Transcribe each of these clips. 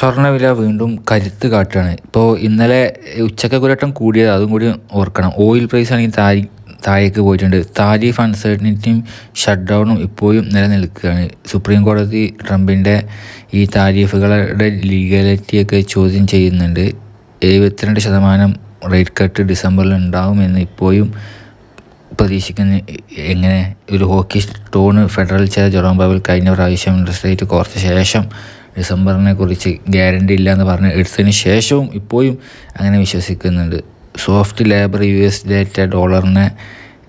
സ്വർണവില വീണ്ടും കരുത്ത് കാട്ടുകയാണ്. ഇപ്പോൾ ഇന്നലെ ഉച്ചക്കൊക്കെ ഒരട്ടം കൂടിയത് അതും കൂടി ഓർക്കണം. ഓയിൽ പ്രൈസ് ആണെങ്കിൽ താരി താഴേക്ക് പോയിട്ടുണ്ട്. താരിഫ് അൺസർട്ടനിറ്റിയും ഷട്ട് ഡൗണും ഇപ്പോഴും നിലനിൽക്കുകയാണ്. സുപ്രീം കോടതി ട്രംപിന്റെ ഈ താരിഫുകളുടെ ലീഗാലിറ്റിയൊക്കെ ചോദ്യം ചെയ്യുന്നുണ്ട്. എഴുപത്തിരണ്ട് ശതമാനം റേറ്റ് കട്ട് ഡിസംബറിൽ ഉണ്ടാവുമെന്ന് ഇപ്പോഴും പ്രതീക്ഷിക്കുന്ന. എങ്ങനെ? ഒരു ഹോക്കി സ്റ്റോണ് ഫെഡറൽ ചെയർ ജെറോം പവൽ കഴിഞ്ഞ പ്രാവശ്യം ഇൻട്രസ്റ്റ് റേറ്റ് കുറച്ച ശേഷം ഡിസംബറിനെ കുറിച്ച് ഗ്യാരണ്ടി എന്ന് പറഞ്ഞ് എടുത്തതിന് ശേഷവും ഇപ്പോഴും അങ്ങനെ വിശ്വസിക്കുന്നുണ്ട്. Soft labour U S data ഡോളറിനെ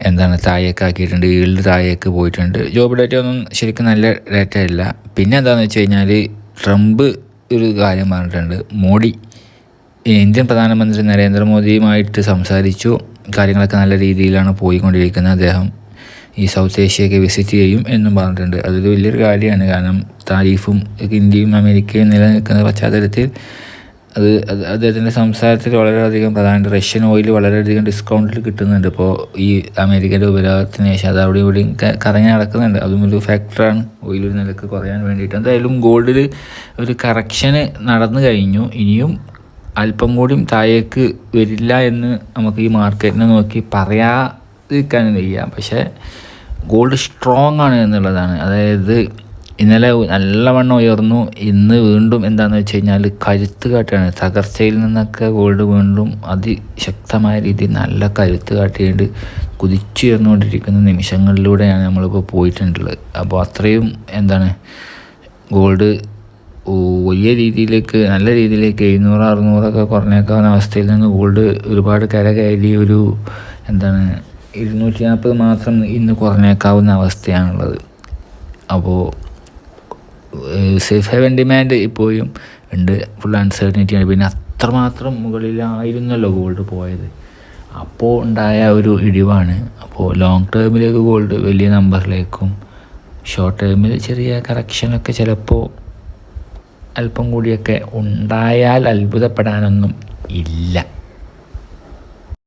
എന്താണ് താഴേക്ക് ആക്കിയിട്ടുണ്ട് താഴേക്ക് പോയിട്ടുണ്ട്. ജോബ് ഡേറ്റ ഒന്നും ശരിക്കും നല്ല ഡേറ്റ ഇല്ല പിന്നെ എന്താണെന്ന് വെച്ച് കഴിഞ്ഞാൽ ട്രംപ് ഒരു കാര്യം പറഞ്ഞിട്ടുണ്ട്. മോഡി ഇന്ത്യൻ പ്രധാനമന്ത്രി നരേന്ദ്രമോദിയുമായിട്ട് സംസാരിച്ചു. കാര്യങ്ങളൊക്കെ നല്ല രീതിയിലാണ് പോയിക്കൊണ്ടിരിക്കുന്നത് അദ്ദേഹം. ഈ സൗത്ത് ഏഷ്യയൊക്കെ വിസിറ്റ് ചെയ്യും എന്നും പറഞ്ഞിട്ടുണ്ട്. അതൊരു വലിയൊരു കാര്യമാണ്. കാരണം താരീഫും ഇന്ത്യയും അമേരിക്കയും നിലനിൽക്കുന്ന പശ്ചാത്തലത്തിൽ അത് അദ്ദേഹത്തിന്റെ സംസാരത്തിൽ വളരെയധികം പ്രധാനമായിട്ട് റഷ്യൻ ഓയിൽ വളരെയധികം ഡിസ്കൗണ്ടിൽ കിട്ടുന്നുണ്ട്. ഇപ്പോൾ ഈ അമേരിക്കയുടെ ഉപരോധത്തിന് ശേഷം അത് അവിടെ ഇവിടെയും കറങ്ങി നടക്കുന്നുണ്ട്. അതും ഒരു ഫാക്ടറാണ് ഓയിൽ ഒരു നിലയ്ക്ക് കുറയാൻ വേണ്ടിയിട്ട്. എന്തായാലും ഗോൾഡിൽ ഒരു കറക്ഷന് നടന്നു കഴിഞ്ഞു. ഇനിയും അല്പം കൂടിയും താഴേക്ക് വരില്ല എന്ന് നമുക്ക് ഈ മാർക്കറ്റിനെ നോക്കി പറയാതിരിക്കാൻ വയ്യ. പക്ഷേ ഗോൾഡ് സ്ട്രോങ് ആണ് എന്നുള്ളതാണ്. അതായത് ഇന്നലെ നല്ലവണ്ണം ഉയർന്നു. ഇന്ന് വീണ്ടും എന്താണെന്ന് വെച്ച് കഴിഞ്ഞാൽ കരുത്ത് കാട്ടിയാണ്. തകർച്ചയിൽ നിന്നൊക്കെ ഗോൾഡ് വീണ്ടും അതിശക്തമായ രീതിയിൽ നല്ല കരുത്ത് കാട്ടിയിട്ട് കുതിച്ചുയർന്നുകൊണ്ടിരിക്കുന്ന നിമിഷങ്ങളിലൂടെയാണ് നമ്മളിപ്പോൾ പോയിട്ടുള്ളത്. അപ്പോൾ അത്രയും എന്താണ് ഗോൾഡ് വലിയ രീതിയിലേക്ക് നല്ല രീതിയിലേക്ക് എഴുന്നൂറ് അറുന്നൂറൊക്കെ കുറഞ്ഞേക്കാവുന്ന അവസ്ഥയിൽ നിന്ന് ഗോൾഡ് ഒരുപാട് കരകയറി ഒരു എന്താണ് ഇരുന്നൂറ്റി നാൽപ്പത് മാത്രം ഇന്ന് കുറഞ്ഞേക്കാവുന്ന അവസ്ഥയാണുള്ളത്. അപ്പോൾ സേഫ് ഹെവൻ ഡിമാൻഡ് ഇപ്പോഴും ഉണ്ട്. ഫുൾ അൺസർട്ടനിറ്റിയാണ്. പിന്നെ അത്രമാത്രം മുകളിലായിരുന്നല്ലോ ഗോൾഡ് പോയത്. അപ്പോൾ ഉണ്ടായ ഒരു ഇടിവാണ്. അപ്പോൾ ലോങ് ടേമിലേക്ക് ഗോൾഡ് വലിയ നമ്പറിലേക്കും ഷോർട്ട് ടേമിൽ ചെറിയ കറക്ഷനൊക്കെ ചിലപ്പോൾ അല്പം കൂടിയൊക്കെ ഉണ്ടായാൽ അത്ഭുതപ്പെടാനൊന്നും ഇല്ല.